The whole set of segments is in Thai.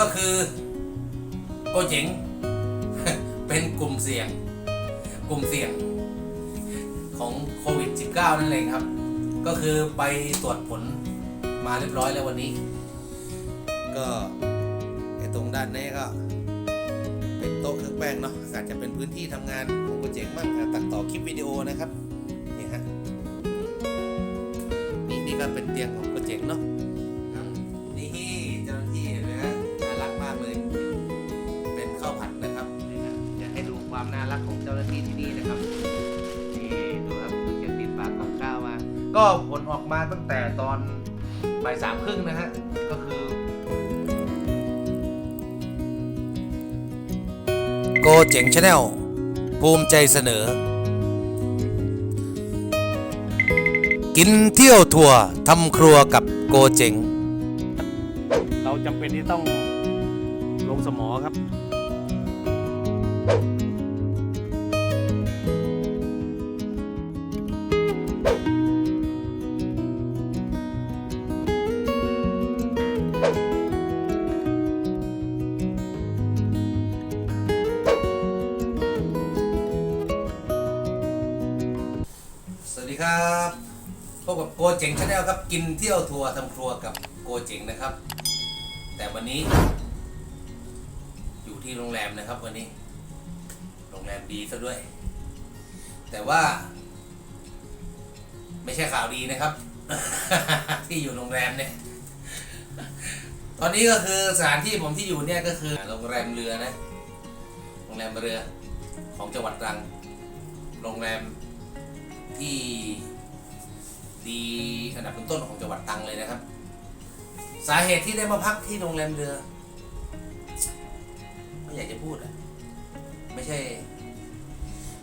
ก็คือโกเจ๋งเป็นกลุ่มเสี่ยง กลุ่มเสี่ยงของโควิด -19 นั่นเองครับ ก็คือไปตรวจผลมาเรียบร้อยแล้ววันนี้ ก็ไอตรงด้านนี้ก็ เป็นโต๊ะเครื่องแป้งเนาะอาจจะเป็นพื้นที่ทำงานของโปรเจกต์มั่งตัดต่อคลิปวิดีโอนะครับนี่ฮะนี่นี่ก็เป็นเตียงของโปรเจกต์เนาะ ก็ผลออกมาตั้งแต่ตอนบ่ายสามครึ่งนะฮะ ก็คือ โกเจ๋งชาแนลภูมิใจเสนอ กินเที่ยวทัวร์ทำครัวกับโกเจ๋ง เราจำเป็นที่ต้องลงสมอครับ กินเที่ยวทัวร์ทำครัวกับโกเจ๋งนะครับ แต่วันนี้ อยู่ที่โรงแรมนะครับวันนี้ โรงแรมดีซะด้วย แต่ว่า ไม่ใช่ข่าวดีนะครับ ที่อยู่โรงแรมเนี่ย ตอนนี้ก็คือสถานที่ผมที่อยู่เนี่ยก็คือโรงแรมเรือนะ โรงแรมเรือของจังหวัดตรัง โรงแรมที่ ดีอันดับต้นๆของจังหวัดตรังเลยนะครับ สาเหตุที่ได้มาพักที่โรงแรมเรือ ไม่อยากจะพูดอะไม่ใช่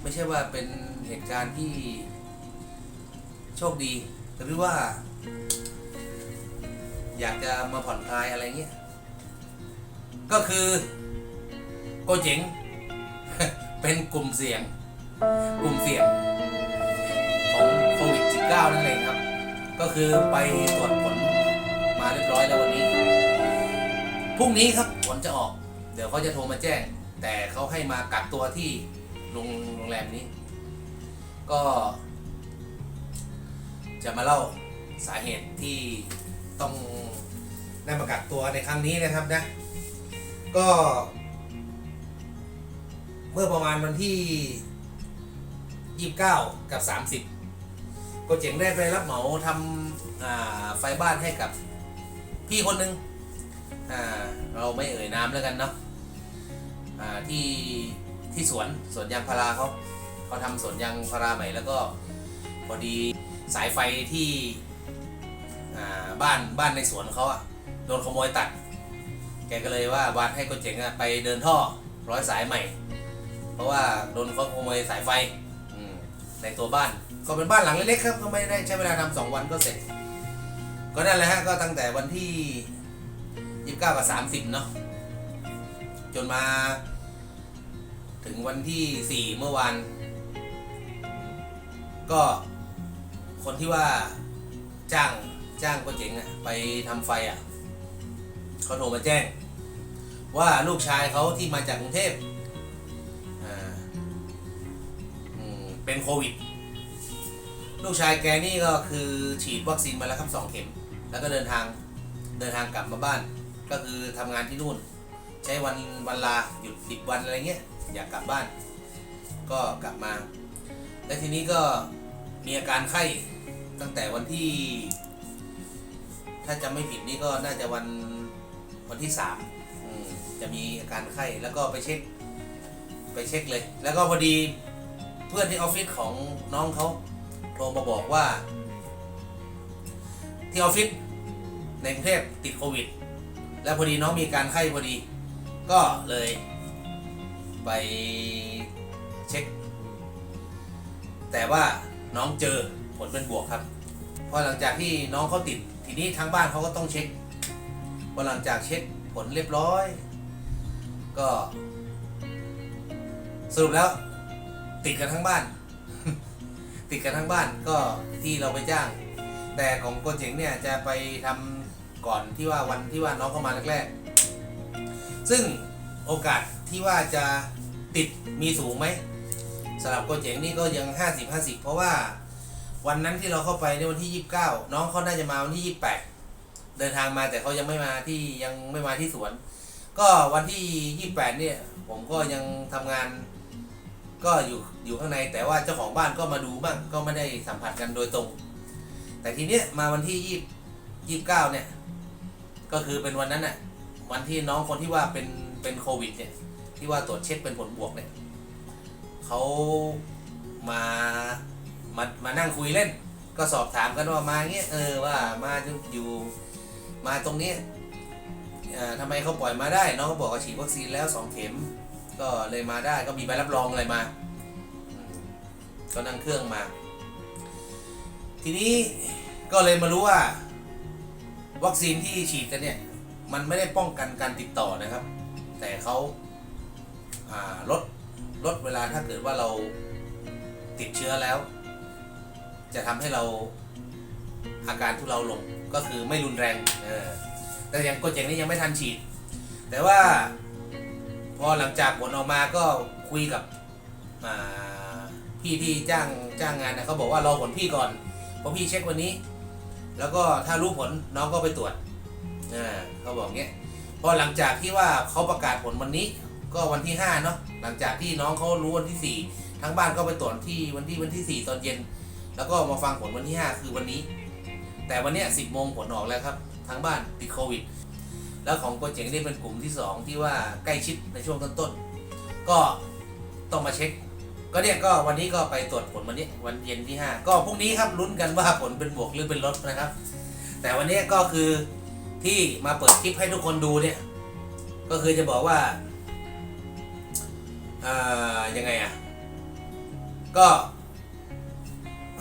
ไม่ใช่ว่าเป็นเหตุการณ์ที่โชคดีหรือว่า อยากจะมาผ่อนคลายอะไรเงี้ย ก็คือ โกเจ๋ง เป็นกลุ่มเสี่ยง กลุ่มเสี่ยง -19 นั่นเองครับ ก็คือไปตรวจผลมาเรียบร้อยแล้ววันนี้พรุ่งนี้ครับผลจะออก เดี๋ยวเขาจะโทรมาแจ้ง แต่เขาให้มากักตัวที่โรงโรงแรมนี้ ก็ จะมาเล่าสาเหตุที่ต้องได้มากักตัวในครั้งนี้นะครับนะ ก็ เมื่อประมาณวันที่ 29 กับ 30 โก็เจ๋งได้ไปรับเหมาทำไฟบ้านให้กับพี่คนหนึ่งเราไม่เอ่ยนามแล้วกันเนาะที่ที่สวนสวนยางพาราเขาเขาทำสวนยางพาราใหม่แล้วก็พอดีสายไฟที่บ้านบ้านในสวนเขาอะโดนขโมยตัด แกก็เลยว่าวัดให้โก็เจ๋งอะไปเดินท่อร้อยสายใหม่ เพราะว่าโดนเขาขโมยสายไฟในตัวบ้าน ก็เป็นบ้านหลังเล็กๆครับก็ไม่ได้ใช้เวลาทำสองวันก็เสร็จ ก็นั่นแหละฮะก็ตั้งแต่วันที่ยี่สิบเก้ากับสามสิบเนาะจนมา ถึงวันที่สี่เมื่อวานก็คนที่ว่าจ้างจ้างก็เจ๋งอะไปทำไฟอะเขาโทรมาแจ้ง ว่าลูกชายเขาที่มาจากกรุงเทพอ่าเป็นโควิด ลูกชายแกนี่ก็คือฉีดวัคซีนมาแล้วครับสองเข็ม แล้วก็เดินทางเดินทางกลับมาบ้าน ก็คือทำงานที่นู่น ใช้วันวันลาหยุดสิบวันอะไรเงี้ยอยากกลับบ้าน ก็กลับมา และทีนี้ก็มีอาการไข้ตั้งแต่วันที่ ถ้าจำไม่ผิดนี่ก็น่าจะวันวันที่สามอืมจะมีอาการไข้แล้วก็ไปเช็ค ไปเช็คเลย แล้วก็พอดีเพื่อนที่ออฟฟิศของน้องเขา โทรมาบอกว่า ที่ออฟฟิศในกรุงเทพติดโควิด แล้วพอดีน้องมีการไข้พอดี ก็เลยไปเช็ค แต่ว่าน้องเจอผลเป็นบวกครับพอหลังจากที่น้องเขาติด ทีนี้ทางบ้านเขาก็ต้องเช็คพอหลังจากเช็คผลเรียบร้อย ก็ สรุปแล้วติดกันทั้งบ้าน ติดกันทั้งบ้านก็ที่เราไปจ้าง แต่ของโกเจ๋งเนี่ยจะไปทำก่อนที่ว่าวันที่ว่าน้องเข้ามาแรกซึ่งโอกาสที่ว่าจะติดมีสูงไหมสำหรับโกเจ๋งนี่ก็ยัง 50 50 เพราะว่าวันนั้นที่เราเข้าไปในวันที่ 29 น้องเขาน่าจะมาวันที่ 28 เดินทางมาแต่เขายังไม่มาที่ยังไม่มาที่สวน ก็วันที่ 28 เนี่ย ผมก็ยังทำงานก็อยู่ อยู่ข้างในแต่ว่าเจ้าของบ้านก็มาดูบ้างก็ไม่ได้สัมผัสกันโดยตรง แต่ทีเนี้ยมาวันที่ยี่ยี่เก้าเนี่ยก็คือเป็นวันนั้นน่ะวันที่น้องคนที่ว่าเป็นเป็นโควิดเนี่ยที่ว่าตรวจเช็คเป็นผลบวกเนี่ยเขามามามานั่งคุยเล่น ก็สอบถามกันว่ามาเงี้ยเออว่ามาอยู่มาตรงเนี้ยเอ่อทำไมเขาปล่อยมาได้ น้องเขาบอกว่าฉีดวัคซีนแล้วสองเข็ม ก็เลยมาได้ก็มีใบรับรองอะไรมา ก็นั่งเครื่องมา ทีนี้ก็เลยมารู้ว่า วัคซีนที่ฉีดกันเนี่ย มันไม่ได้ป้องกันการติดต่อนะครับ แต่เขาาลดลดเวลาถ้าเกิดว่าเราติดเชื้อแล้ว จะทำให้เราอาการทุเราลงก็คือไม่รุนแรงเออแต่อย่างโกเจงนี่ยังไม่ทันฉีด แต่ว่าพอหลังจากผลออกมาก็คุยกับอ่า พี่ที่จ้างจ้างงานนะเขาบอกว่ารอผลพี่ก่อนเพราะพี่เช็ควันนี้ แล้วก็ถ้ารู้ผลน้องก็ไปตรวจอ่าเขาบอกเงี้ยพอหลังจากที่ว่าเขาประกาศผลวันนี้ ก็วันที่5เนาะหลังจากที่น้องเขารู้วันที่ 4 ทั้งบ้านก็ไปตรวจที่วันที่วันที่ 4 ตอนเย็น แล้วก็มาฟังผลวันที่ 5 คือวันนี้ แต่วันเนี้ย10โมงผลออกแล้วครับทั้งบ้านติดโควิดแล้วของโปรเจกต์นี่เป็นกลุ่มที่ 2 ที่ว่าใกล้ชิดในช่วงต้นๆก็ต้องมาเช็ค ก็เนี่ยก็วันนี้ก็ไปตรวจผลวันนี้วันเย็นที่ 5 ก็พรุ่งนี้ครับลุ้นกันว่าผลเป็นบวกหรือเป็นลบนะครับ แต่วันนี้ก็คือที่มาเปิดคลิปให้ทุกคนดูเนี่ย ก็คือจะบอกว่าอ่ายังไงอะก็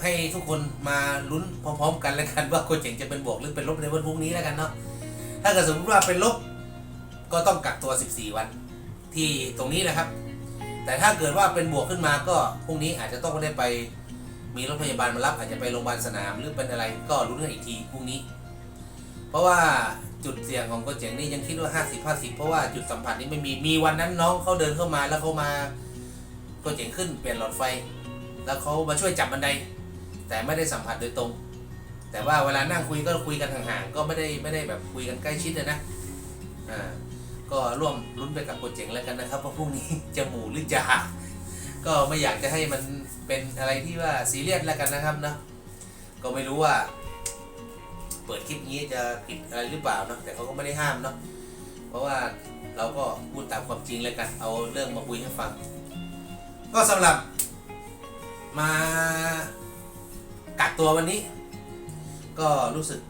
ให้ทุกคนมาลุ้นพร้อมๆ กันแล้วกันว่าโคเจ๋งจะเป็นบวกหรือเป็นลบในวันพรุ่งนี้แล้วกันเนาะถ้าเกิดสมมติว่าเป็นลบก็ต้องกักตัว 14 วัน ที่ตรงนี้นะครับ แต่ถ้าเกิดว่าเป็นบวกขึ้นมาก็พรุ่งนี้อาจจะต้องได้ไปมีรถพยาบาลมารับอาจจะไปโรงพยาบาลสนามหรือเป็นอะไรก็รู้นกันอีกทีพรุ่งนี้ เพราะว่าจุดเสี่ยงของโกเจ๋งนี่ยังคิดว่า 50 50 เพราะว่าจุดสัมผัสนี้ไม่มีมีวันนั้นน้องเขาเดินเข้ามาแล้วเขามาโกเจ๋งขึ้นเปลี่ยนหลอดไฟ แล้วเขามาช่วยจับบันได แต่ไม่ได้สัมผัสโดยตรง แต่ว่าเวลานั่งคุยก็คุยกันห่างๆก็ไม่ได้ไม่ได้แบบคุยกันใกล้ชิดเลยนะอ่า ก็ร่วมลุ้นไปกับโปรเจกต์แล้วกันนะครับว่าพรุ่งนี้จะหมู่หรือจะหักก็ไม่อยากจะให้มันเป็นอะไรที่ว่าซีเรียสแล้วกันนะครับเนะก็ไม่รู้ว่า เปิดคลิปนี้จะผิดอะไรหรือเปล่าเนะแต่เขาก็ไม่ได้ห้ามเนาะเพราะว่าเราก็พูดตามความจริงแล้วกันเอาเรื่องมาคุยให้ฟัง ก็สำหรับมากักตัววันนี้ ก็รู้สึก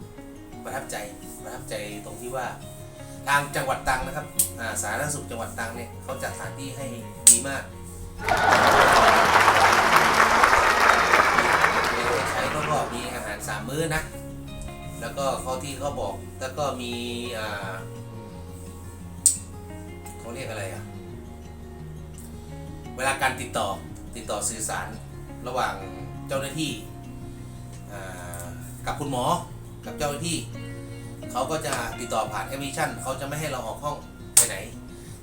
ประทับใจประทับใจตรงที่ว่า ทางจังหวัดตรังนะครับาสาธารณสุขจังหวัดตรังเนี่ยเขาจัดสถานที่ให้ดีมากมีให้ใช้แล้วก็มีอาหารสามมื้อนะ แล้วก็เขาที่เขาบอกแล้วก็มีเขาเรียกอะไรอะเวลาการติดต่อติดต่อสื่อสารระหว่างเจ้าหน้าที่กับคุณหมอกับเจ้าหน้าที่ เขาก็จะติดต่อผ่านแอปพลิเคชันเขาจะไม่ให้เราออกห้องไปไหน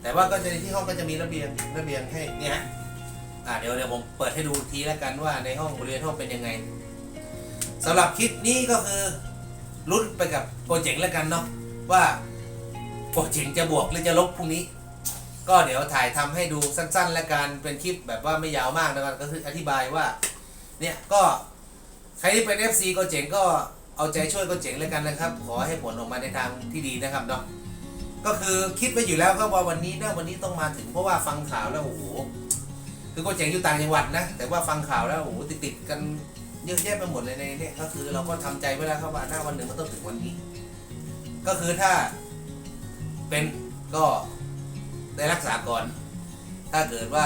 แต่ว่าก็จะที่ห้องก็จะมีระเบียงระเบียงให้เนี่ยฮะอ่าเดี๋ยวเดี๋ยวผมเปิดให้ดูทีแล้วกันว่าในห้องบริเวณห้องเป็นยังไงสำหรับคลิปนี้ก็คือลุ้นไปกับโปรเจกต์แล้วกันเนาะว่าโปรเจกต์จะบวกหรือจะลบพรุ่งนี้ ก็เดี๋ยวถ่ายทำให้ดูสั้นๆ และกันเป็นคลิปแบบว่าไม่ยาวมากนะครับก็คืออธิบายว่าเนี่ยก็ใครที่เป็น FC ก็เจ๋งก็ เอาใจช่วยก็เจ๋งแล้วกันนะครับ ขอให้ผลออกมาในทางที่ดีนะครับเนาะก็คือคิดไว้อยู่แล้วครับว่าวันนี้นะวันนี้ต้องมาถึงเพราะว่าฟังข่าวแล้วโอ้โหคือก็เจ๋งอยู่ต่างจังหวัดนะ แต่ว่าฟังข่าวแล้วโอ้โหติดๆกันเยอะแยะไปหมดเลยในนี่ยก็คือเราก็ทำใจไว้แล้วครับว่าหน้าวันหนึ่งมันต้องถึงวันนี้ ก็คือถ้าเป็นก็ได้รักษาก่อน ถ้าเกิดว่า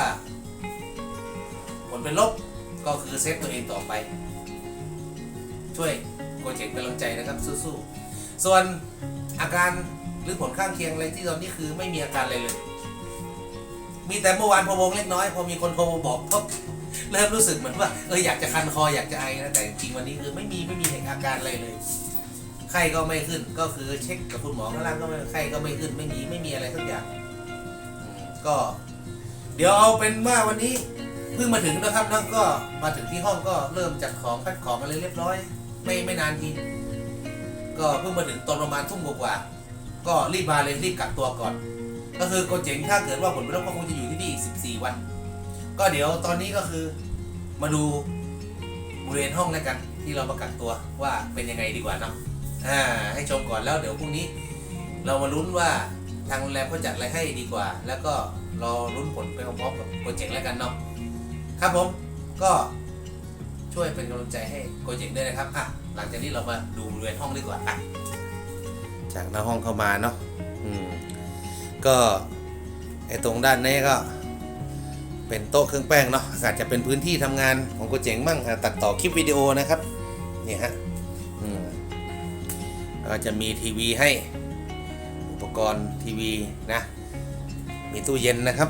ผลเป็นลบก็คือเซฟตัวเองต่อไป ช่วย รเจกต์เป็นกำลังใจนะครับสู้ๆส่วนอาการหรือผลข้างเคียงอะไรที่ตอนนี้คือไม่มีอาการอะไรเลย มีแต่เมื่อวานพวงเล็กน้อย พอมีคนโทรมาบอกก็เริ่มรู้สึกเหมือนว่าเอออยากจะคันคออยากจะไอนะแต่จริงวันนี้คือไม่มีไม่มีอาการอะไรเลยไข้ก็ไม่ขึ้นก็คือเช็คกับคุณหมอข้างล่างก็ไม่ไข้ก็ไม่ขึ้นไม่มีไม่มีอะไรสักอย่างก็ เดี๋ยวเอาเป็นว่าวันนี้เพิ่งมาถึงนะครับแล้วก็มาถึงที่ห้องก็เริ่มจัดของคัดของอะไรเรียบร้อย ไม่ไม่นานที ก็เพิ่งมาถึงตอนประมาณทุ่มกว่าก็รีบมาเลยรีบกักตัวก่อน ก็คือโกเจ๋งถ้าเกิดว่าผลเป็นลบก็คงจะอยู่ที่นี่อีก14 วัน ก็เดี๋ยวตอนนี้ก็คือมาดูบริเวณห้องแล้วกัน ที่เรามากักตัวว่าเป็นยังไงดีกว่าเนาะอ่าให้ชมก่อนแล้วเดี๋ยวพรุ่งนี้ เรามาลุ้นว่าทางโรงแรมเขาจัดอะไรให้ดีกว่า แล้วก็รอลุ้นผลไปพร้อมๆกับโปรเจกต์แล้วกันเนาะครับผมก็ช่วยเป็นกำลังใจให้โปรเจกต์ด้วยนะครับอะ หลังจากนี้เรามาดูบริเวณห้องดีกว่าอะจากหน้าห้องเข้ามาเนาะอืมก็ไอตรงด้านนี้ก็ เป็นโต๊ะเครื่องแป้งเนาะอาจจะเป็นพื้นที่ทำงานของโกเจ๋งบ้างตัดต่อคลิปวิดีโอนะครับนี่ฮะอืมก็จะมีทีวีให้อุปกรณ์ทีวีนะ มีตู้เย็นนะครับ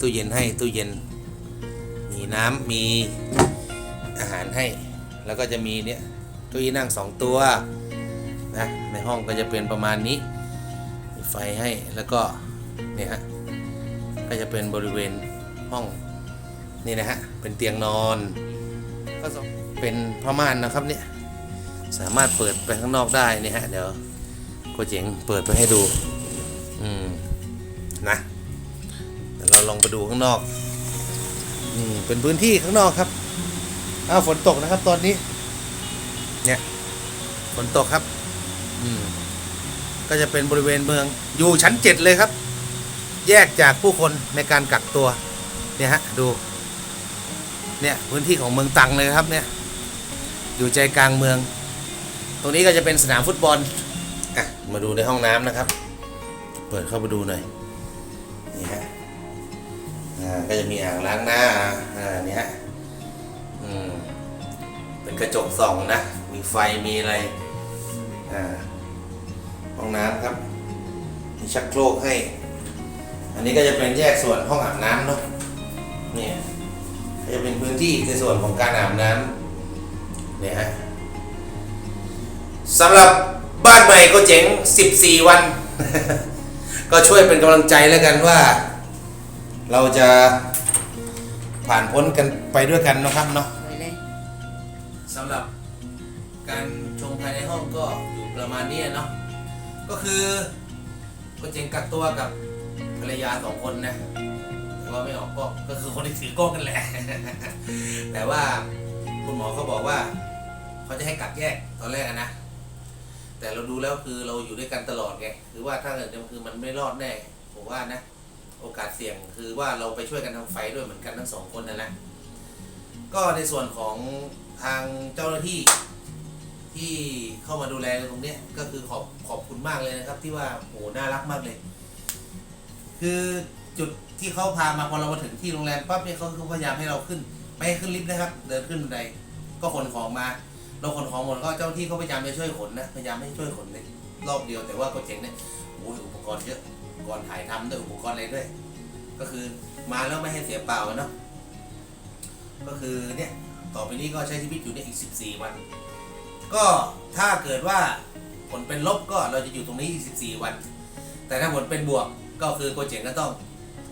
ตู้เย็นให้ตู้เย็น มีน้ำมีอาหารให้ แล้วก็จะมีเนี่ยตู้ยีนั่งสองตัวนะในห้องก็จะเป็นประมาณนี้มีไฟให้แล้วก็เนี่ยฮะก็จะเป็นบริเวณห้องนี่นะฮะเป็นเตียงนอนก็เป็นผ้าม่านนะครับเนี่ยสามารถเปิดไปข้างนอกได้นี่ฮะเดี๋ยวโกเจ๋งเปิดไปให้ดูอืมนะเดี๋ยวเราลองไปดูข้างนอกอืมเป็นพื้นที่ข้างนอกครับ อ้าวฝนตกนะครับ ตอนนี้ เนี่ยฝนตกครับ อืม ก็จะเป็นบริเวณเมือง อยู่ชั้นเจ็ดเลยครับ แยกจากผู้คนในการกักตัว เนี่ยฮะ ดู เนี่ย พื้นที่ของเมืองตังเลยครับ เนี่ย อยู่ใจกลางเมือง ตรงนี้ก็จะเป็นสนามฟุตบอลอะมาดูในห้องน้ำนะครับ เปิดเข้าไปดูหน่อย นี่ฮะ อ่า ก็จะมีอ่างล้างหน้า อ่า นี่ฮะ กระจกส่องนะ มีไฟมีอะไรอ่าห้องน้ำครับ มีชักโครกให้ อันนี้ก็จะเป็นแยกส่วนห้องอาบน้ำเนาะเนี่ยจะเป็นพื้นที่ในส่วนของการอาบน้ำเนี่ยฮะสำหรับบ้านใหม่ก็เจ๋ง 14 วัน ก็ช่วยเป็นกำลังใจแล้วกันว่า เราจะผ่านพ้นกันไปด้วยกันนะครับเนาะ สำหรับการชมภายในห้องก็อยู่ประมาณนี้เนาะก็คือก็เจงกักตัวกับภรรยาสองคนนะแต่ว่าไม่ออกกล้องก็คือคนที่ถือกล้องกันแหละ แต่ว่าคุณหมอเขาบอกว่าเขาจะให้กักแยกตอนแรกนะ แต่เราดูแล้วคือเราอยู่ด้วยกันตลอดไงคือว่าถ้าเกิดคือมันไม่รอดแน่ผมว่านะ โอกาสเสี่ยงคือว่าเราไปช่วยกันทำไฟด้วยเหมือนกันทั้งสองคนนะนะก็ในส่วนของ ทางเจ้าหน้าที่ที่เข้ามาดูแลตรงนี้ก็คือขอบขอบคุณมากเลยนะครับ ที่ว่าโหน่ารักมากเลย คือจุดที่เขาพามาพอเรามาถึงที่โรงแรมปั๊บเนี่ยเขาพยายามให้เราขึ้น ไม่ให้ขึ้นลิฟต์นะครับ เดินขึ้นบันไดก็ขนของมา เราขนของหมดก็เจ้าหน้าที่เขาพยายามจะช่วยขนนะพยายามไม่ให้ช่วยขนในรอบเดียวแต่ว่าก็เจ๋งเนี่ยโอ้ยอุปกรณ์เยอะก่อนถ่ายทำด้วยอุปกรณ์อะไรด้วย ก็คือมาแล้วไม่ให้เสียเปล่าเนาะก็คือเนี่ย ต่อไปนี้ก็ใช้ชีวิตอยู่ในอีก 14 วัน ก็ถ้าเกิดว่าผลเป็นลบก็เราจะอยู่ตรงนี้อีก 14 วัน แต่ถ้าผลเป็นบวกก็คือโกเจ๋งก็ต้อง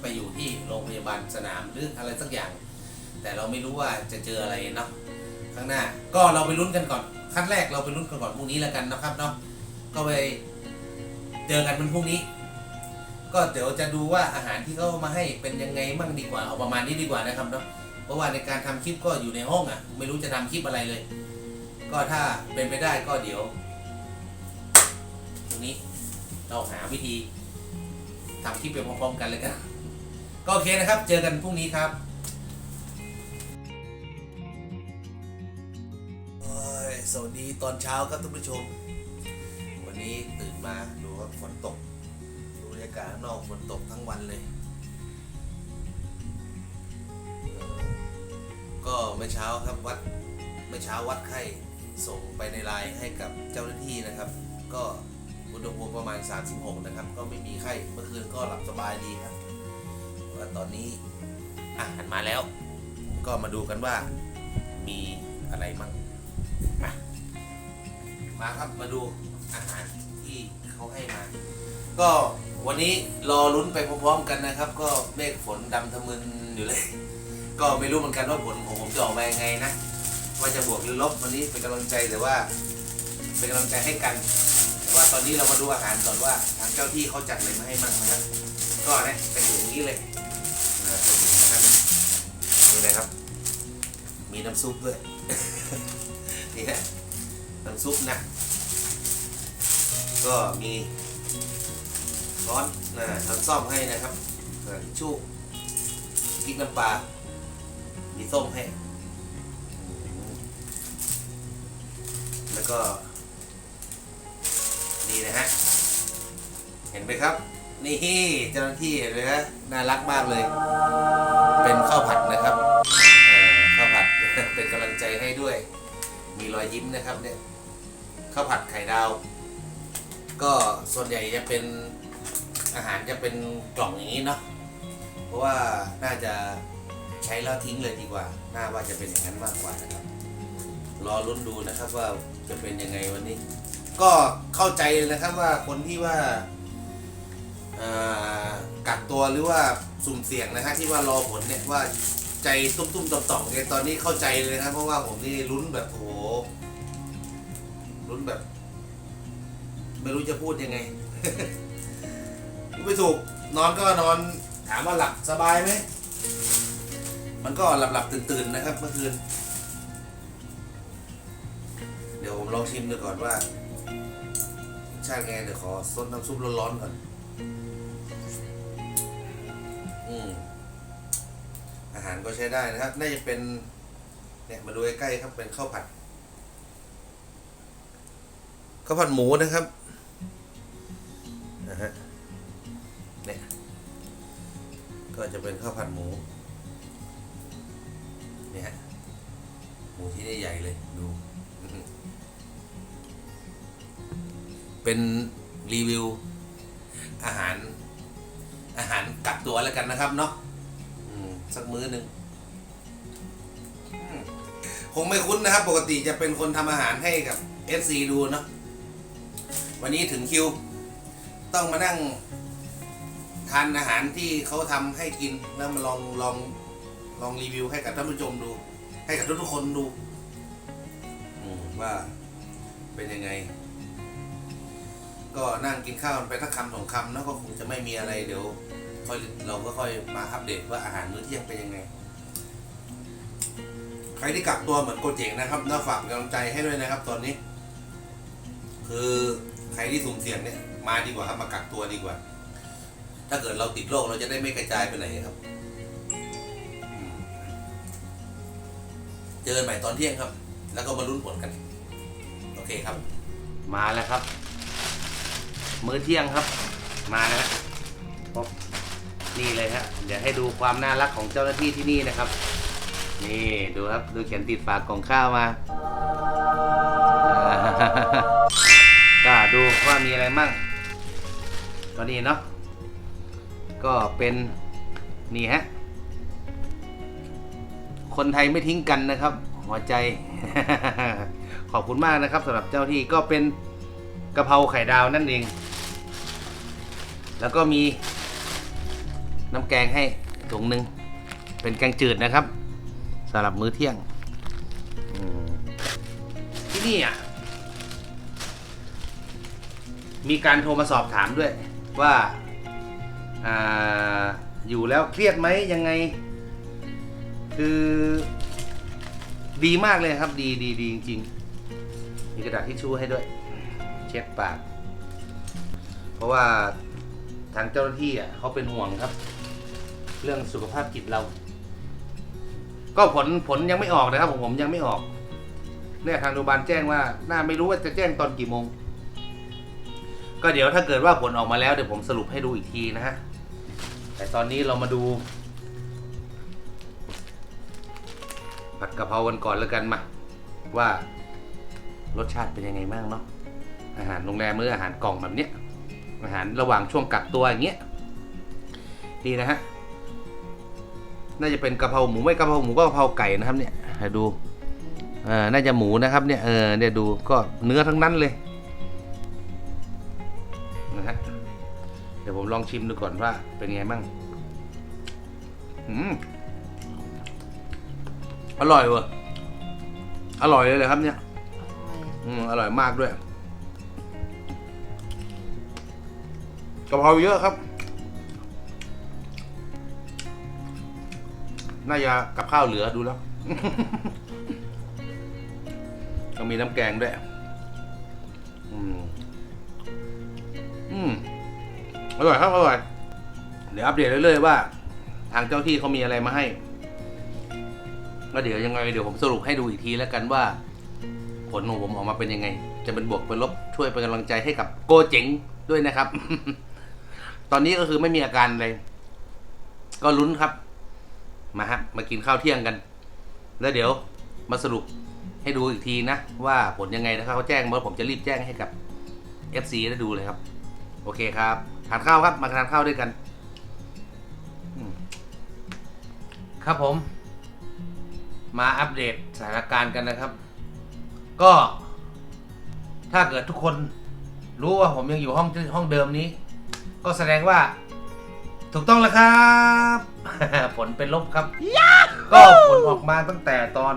ไปอยู่ที่โรงพยาบาลสนามหรืออะไรสักอย่าง แต่เราไม่รู้ว่าจะเจออะไรเนาะข้างหน้า ก็เราไปลุ้นกันก่อนขั้นแรกเราไปลุ้นกันก่อนพรุ่งนี้แล้วกันนะครับเนาะก็ไปเจอกันวันพรุ่งนี้ ก็เดี๋ยวจะดูว่าอาหารที่เขามาให้เป็นยังไงมั่งดีกว่าเอาประมาณนี้ดีกว่านะครับเนาะ ราะว่าในการทำคลิปก็อยู่ในห้องอะ่ะ ไม่รู้จะทำคลิปอะไรเลย ก็ถ้าเป็นไปได้ก็เดี๋ยว ตรงนี้เราหาวิธีทำคลิปไปพร้อมๆกันเลยกันก็โอเคนะครับ เจอกันพรุ่งนี้ครับสวัสดีตอนเช้าครับท่านผู้ชม วันนี้ตื่นมาดูว่าฝนตก ดูบรรยากาศข้างนอกฝนตกทั้งวันเลย ก็เมื่อเช้าครับวัดเมื่อเช้าวัดไข้ส่งไปในไลน์ให้กับเจ้าหน้าที่นะครับ ก็อุณหภูมิประมาณ 36 นะครับ ก็ไม่มีไข้เมื่อคืนก็หลับสบายดีครับว่าตอนนี้อาหารมาแล้ว ก็มาดูกันว่ามีอะไรมั่งมามาครับมาดูอาหารที่เขาให้มา ก็วันนี้รอลุ้นไปพร้อมๆกันนะครับ ก็เมฆฝนดำทะมึนอยู่เลย ก็ไม่รู้เหมือนกันว่าผลของผมจะออกมายังไงนะ ว่าจะบวกหรือลบวันนี้เป็นกำลังใจแต่ว่า เป็นกำลังใจให้กัน แต่ว่าตอนนี้เรามาดูอาหารก่อนว่าทางเจ้าที่เขาจัดอะไรมาให้มั่งนะครับ ก็เนี่ยเป็นถุงอย่างนี้เลยนะครับดูนะครับ มีน้ำซุปด้วย นี่ฮะน้ำซุปนะ ก็มีช้อนนะช้อนซ่อมให้นะครับอ่าทิชชู่พริกน้ำปลา มีส้มให้ แล้วก็ นี่นะฮะ เห็นไหมครับ นี่เจ้าหน้าที่เห็นไหมฮะน่ารักมากเลย เป็นข้าวผัดนะครับข้าวผัดเป็นกำลังใจให้ด้วย มีรอยยิ้มนะครับเนี่ยข้าวผัดไข่ดาว ก็ส่วนใหญ่จะเป็นอาหารจะเป็นกล่องอย่างนี้เนาะเพราะว่าน่าจะ ใช้แล้วทิ้งเลยดีกว่า น่าว่าจะเป็นอย่างนั้นมากกว่านะครับ รอลุ้นดูนะครับว่าจะเป็นยังไงวันนี้ ก็เข้าใจเลยนะครับว่าคนที่ว่ากักตัวหรือว่าสุ่มเสี่ยงนะฮะที่ว่ารอผลเนี่ยว่าใจตุ้มๆต่อมๆเนี่ยตอนนี้เข้าใจเลยนะครับเพราะว่าผมนี่ลุ้นแบบโอ้โหลุ้นแบบ ไม่รู้จะพูดยังไงไม่ถูกนอนก็นอนถามว่าหลับสบายไหม มันก็หลับหลับตื่นตื่นๆนะครับเมื่อคืน เดี๋ยวผมลองชิมดูก่อนว่า ชาติไงเดี๋ยวขอซดน้ำซุปร้อนๆก่อน อืมอาหารก็ใช้ได้นะครับ น่าจะเป็น เนี่ยมาดูใกล้ๆครับเป็นข้าวผัดข้าวผัดหมูนะครับนะฮะเนี่ยก็จะเป็นข้าวผัดหมู เนี่ยฮะหมูที่ใหญ่ๆเลยดู เป็นรีวิว อาหาร อาหารกักตัวแล้วกันนะครับเนาะสักมื้อหนึ่งอืมคงไม่คุ้นนะครับ ปกติจะเป็นคนทำอาหารให้กับ FC ดูเนาะวันนี้ถึงคิว ต้องมานั่งทานอาหารที่เขาทำให้กินแล้วมาลองลอง ลองรีวิวให้กับท่านผู้ชมดู ให้กับทุกๆคนดูว่าเป็นยังไง ก็นั่งกินข้าวไปทักคำสองคำแล้วก็คงจะไม่มีอะไรเดี๋ยวค่อยเราก็ค่อยมาอัปเดตว่าอาหารมื้อเที่ยงเป็นยังไง ใครที่กักตัวเหมือนโกเจ๋งนะครับน่าฝากกำลังใจให้ด้วยนะครับ ตอนนี้ คือใครที่สุ่มเสี่ยงเนี่ยมาดีกว่าครับมากักตัวดีกว่า ถ้าเกิดเราติดโรคเราจะได้ไม่กระจายไปไหนครับ เจอกันใหม่ตอนเที่ยงครับ แล้วก็มาลุ้นผลกัน โอเคครับ มาแล้วครับ มื้อเที่ยงครับ มาแล้วพบนี่เลยฮะเดี๋ยวให้ดูความน่ารักของเจ้าหน้าที่ที่นี่นะครับ นี่ดูครับดูเขียนติดฝากกล่องข้าวมาก็ดูว่ามีอะไรมั่งก็นี่เนาะก็เป็นนี่ฮะ คนไทยไม่ทิ้งกันนะครับ หัวใจ ขอบคุณมากนะครับสำหรับเจ้าที่ก็เป็นกะเพราไข่ดาวนั่นเอง แล้วก็มีน้ำแกงให้ถุงหนึ่งเป็นแกงจืดนะครับสำหรับมื้อเที่ยงที่นี่อะมีการโทรมาสอบถามด้วยว่าอ่าอยู่แล้วเครียดไหมยังไง คือ ดีมากเลยครับ ดีดีดีจริงๆ มีกระดาษทิชชู่ให้ด้วย เช็ดปาก เพราะว่าทางเจ้าหน้าที่อะเขาเป็นห่วงครับ เรื่องสุขภาพจิตเรา ก็ผลผลยังไม่ออกนะครับผมผมยังไม่ออกเนี่ยทางโรงพยาบาลแจ้งว่าน่าไม่รู้ว่าจะแจ้งตอนกี่โมง ก็เดี๋ยวถ้าเกิดว่าผลออกมาแล้วเดี๋ยวผมสรุปให้ดูอีกทีนะฮะแต่ตอนนี้เรามาดู ผัดกะเพรากันก่อนแล้วกันมา ว่ารสชาติเป็นยังไงบ้างเนาะอาหารโรงแรมมื้ออาหารกล่องแบบเนี้ยอาหารระหว่างช่วงกักตัวอย่างเงี้ยดีนะฮะน่าจะเป็นกะเพราหมูไม่กะเพราหมูก็กะเพราไก่นะครับเนี่ยให้ดูเออน่าจะหมูนะครับเนี่ยเออเนี่ยดูก็เนื้อทั้งนั้นเลยนะฮะเดี๋ยวดี๋ยวผมลองชิมดูก่อนว่าเป็นไงบ้างอืม อร่อยเว่ะอร่อยเลยเลยครับเนี่ย อืมอร่อยมากด้วยกะเพราเยอะครับ น่าจะกับข้าวเหลือดูแล้ว ก็มีน้ำแกงด้วย อืม อืม อร่อยครับ อร่อย เดี๋ยวอัปเดตเรื่อยๆว่า ทางเจ้าที่เขามีอะไรมาให้ ก็เดี๋ยวยังไงเดี๋ยวผมสรุปให้ดูอีกทีแล้วกันว่า ผลของผมออกมาเป็นยังไง จะเป็นบวกเป็นลบช่วยเป็นกำลังใจให้กับโกเจ๋งด้วยนะครับ ตอนนี้ก็คือไม่มีอาการอะไรก็ลุ้นครับ มาฮะมากินข้าวเที่ยงกัน แล้วเดี๋ยวมาสรุปให้ดูอีกทีนะ ว่าผลยังไงนะครับเขาแจ้งมาผมจะรีบแจ้งให้กับ FC ได้ดูเลยครับ โอเคครับทานข้าวครับ มาทานข้าวด้วยกัน ครับผม มาอัปเดตสถานการณ์กันนะครับ ก็ ถ้าเกิดทุกคนรู้ว่าผมยังอยู่ห้องห้องเดิมนี้ ก็แสดงว่า ถูกต้องแล้วครับ ผลเป็นลบครับ ก็ผลออกมาตั้งแต่ตอน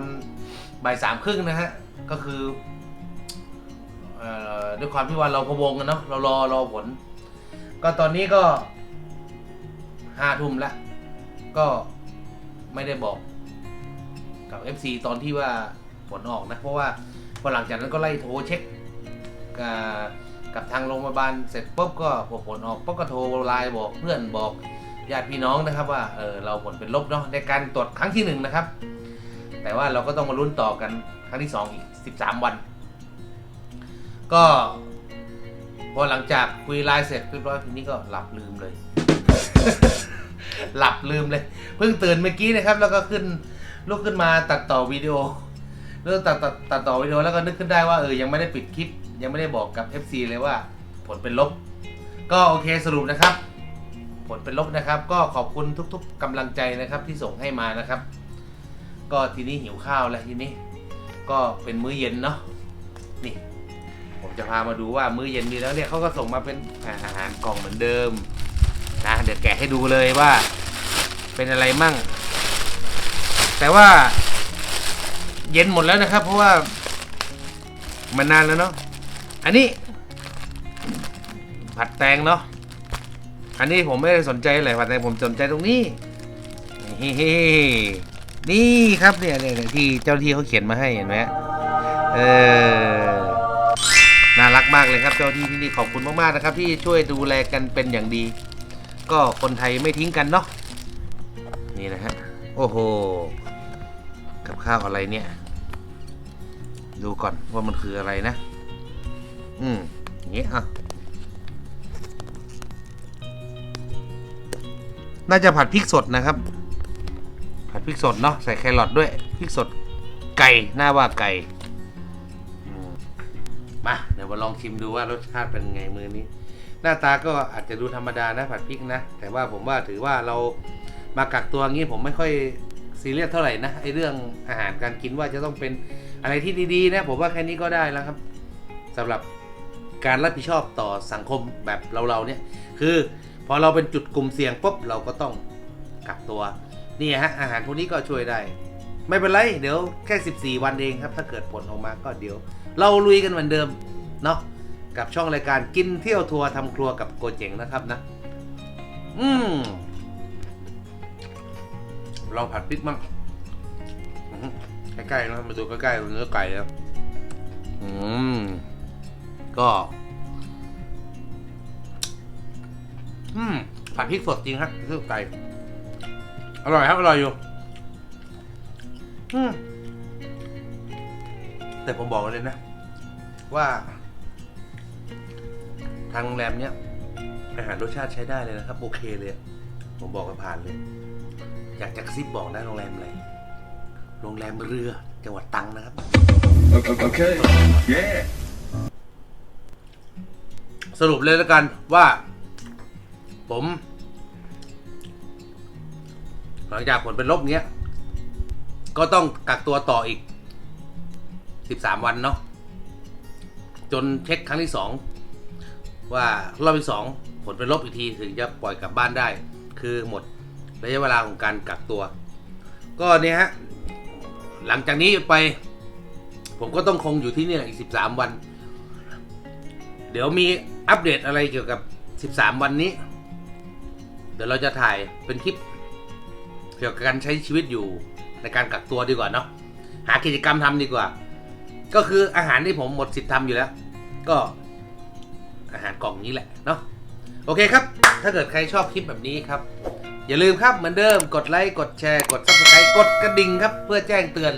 บ่ายสามครึ่งนะฮะ ก็คือเอ่อด้วยความที่ว่าเราพะวงกันเนาะเรารอรอผล ก็ตอนนี้ก็ห้าทุ่มละ ก็ไม่ได้บอก กับ FC ตอนที่ว่าผลออกนะ เพราะว่าพอหลังจากนั้นก็ไล่โทรเช็คกับกับทางโรงพยาบาลเสร็จปุ๊บก็พอผลออกปุ๊บก็โทรไลน์บอกเพื่อนบอกญาติพี่น้องนะครับว่าเออเราผลเป็นลบเนาะในการตรวจครั้งที่หนึ่งนะครับ แต่ว่าเราก็ต้องมาลุ้นต่อกันครั้งที่สองอีก 13 วัน ก็พอหลังจากคุยไลน์เสร็จเรียบร้อยทีนี้ก็หลับลืมเลย หลับลืมเลย เพิ่งตื่นเมื่อกี้นะครับ แล้วก็ขึ้น ลุกขึ้นมาตัดต่อวิดีโอเริ่มตัดตัดตัดต่อวิดีโอแล้วก็นึกขึ้นได้ว่าเออยังไม่ได้ปิดคลิป ยังไม่ได้บอกกับ FC เลยว่า ผลเป็นลบ ก็โอเคสรุปนะครับ ผลเป็นลบนะครับ ก็ขอบคุณทุก ๆกำลังใจนะครับที่ส่งให้มานะครับ ก็ทีนี้หิวข้าวแล้วทีนี้ ก็เป็นมื้อเย็นเนาะนี่ ผมจะพามาดูว่ามื้อเย็นมีแล้วเนี่ยเขาก็ส่งมาเป็นอาหารกล่องเหมือนเดิมนะเดี๋ยวแกะให้ดูเลยว่า เป็นอะไรมั่ง แต่ว่า เย็นหมดแล้วนะครับ เพราะว่ามันนานแล้วเนาะอันนี้ ผัดแตงเนาะอันนี้ผมไม่ได้สนใจอะไรผัดแตงผมสนใจตรงนี้นี่ครับเนี่ยเนี่ยที่เจ้าที่เขาเขียนมาให้เห็นไหมเออน่ารักมากเลยครับเจ้าหน้าที่ที่นี่ขอบคุณมากๆนะครับ ที่ช่วยดูแลกันเป็นอย่างดี ก็คนไทยไม่ทิ้งกันเนาะนี่นะฮะโอ้โห กับข้าวอะไรเนี่ย ดูก่อนว่ามันคืออะไรนะ อืมอย่างนี้อะ น่าจะผัดพริกสดนะครับ ผัดพริกสดเนาะใส่แครอทด้วยพริกสดไก่หน้าว่าไก่มมาเดี๋ยวมาลองชิมดูว่ารสชาติเป็นไงมือนี้ หน้าตาก็อาจจะดูธรรมดานะผัดพริกนะ แต่ว่าผมว่าถือว่าเรามากักตัวงี้ผมไม่ค่อย ซีเรียสเท่าไหร่นะไอเรื่องอาหารการกินว่าจะต้องเป็นอะไรที่ดีๆนะผมว่าแค่นี้ก็ได้แล้วครับสำหรับการรับผิดชอบต่อสังคมแบบเราๆเนี่ยคือพอเราเป็นจุดกลุ่มเสี่ยงปุ๊บเราก็ต้องกักตัวนี่ฮะอาหารพวกนี้ก็ช่วยได้ ไม่เป็นไร เดี๋ยวแค่ 14 วันเองครับ ถ้าเกิดผลออกมาก็เดี๋ยว เราลุยกันเหมือนเดิมเนาะกับช่องรายการกินเที่ยวทัวร์ทำครัวกับโกเจ๋งนะครับนะ อืม ลองผัดพริกมั่งใกล้ๆนะมาดูใกล้ๆเนื้อไก่แล้วอืมก็ อืมผัดพริกสดจริงครับเนื้อไก่อร่อยครับอร่อยอยู่ อืมแต่ผมบอกเลยนะ ว่า ทางโรงแรมเนี้ยอาหารรสชาติใช้ได้เลยนะครับ โอเคเลย ผมบอกกันผ่านเลย อยากจะกระซิบบอกนะโรงแรมอะไรโรงแรมเรือจังหวัดตรังนะครับ Okay. Yeah. สรุปเลยแล้วกันว่า ผม หลังจากผลเป็นลบเนี้ย ก็ต้องกักตัวต่ออีก 13 วันเนาะจนเช็คครั้งที่สองว่ารอบที่สองผลเป็นลบอีกทีถึงจะปล่อยกลับบ้านได้ คือหมด ระยะเวลาของการกักตัว ก็เนี่ยฮะหลังจากนี้ไป ผมก็ต้องคงอยู่ที่นี่แหละอีก 13 วัน เดี๋ยวมีอัปเดตอะไรเกี่ยวกับ 13 วันนี้ เดี๋ยวเราจะถ่ายเป็นคลิป เกี่ยวกับการใช้ชีวิตอยู่ในการกักตัวดีกว่าเนาะหากิจกรรมทำดีกว่า ก็คืออาหารที่ผมหมดสิทธิ์ทำอยู่แล้ว ก็อาหารกล่องนี้แหละเนาะโอเคครับ ถ้าเกิดใครชอบคลิปแบบนี้ครับ อย่าลืมครับเหมือนเดิมกดไลค์กดแชร์กด subscribe กดกระดิ่งครับ เพื่อแจ้งเตือน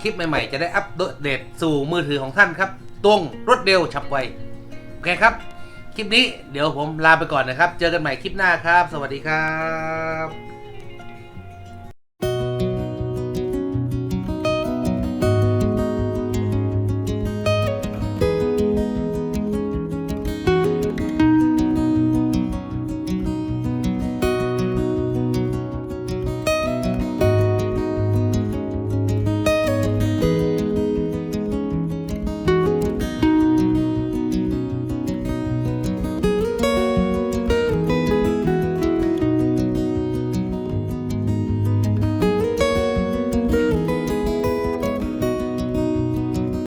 คลิปใหม่ๆ จะได้อัปเดตสู่มือถือของท่านครับตรงรวดเร็วฉับไวโอเคครับ คลิปนี้เดี๋ยวผมลาไปก่อนนะครับ เจอกันใหม่คลิปหน้าครับ สวัสดีครับ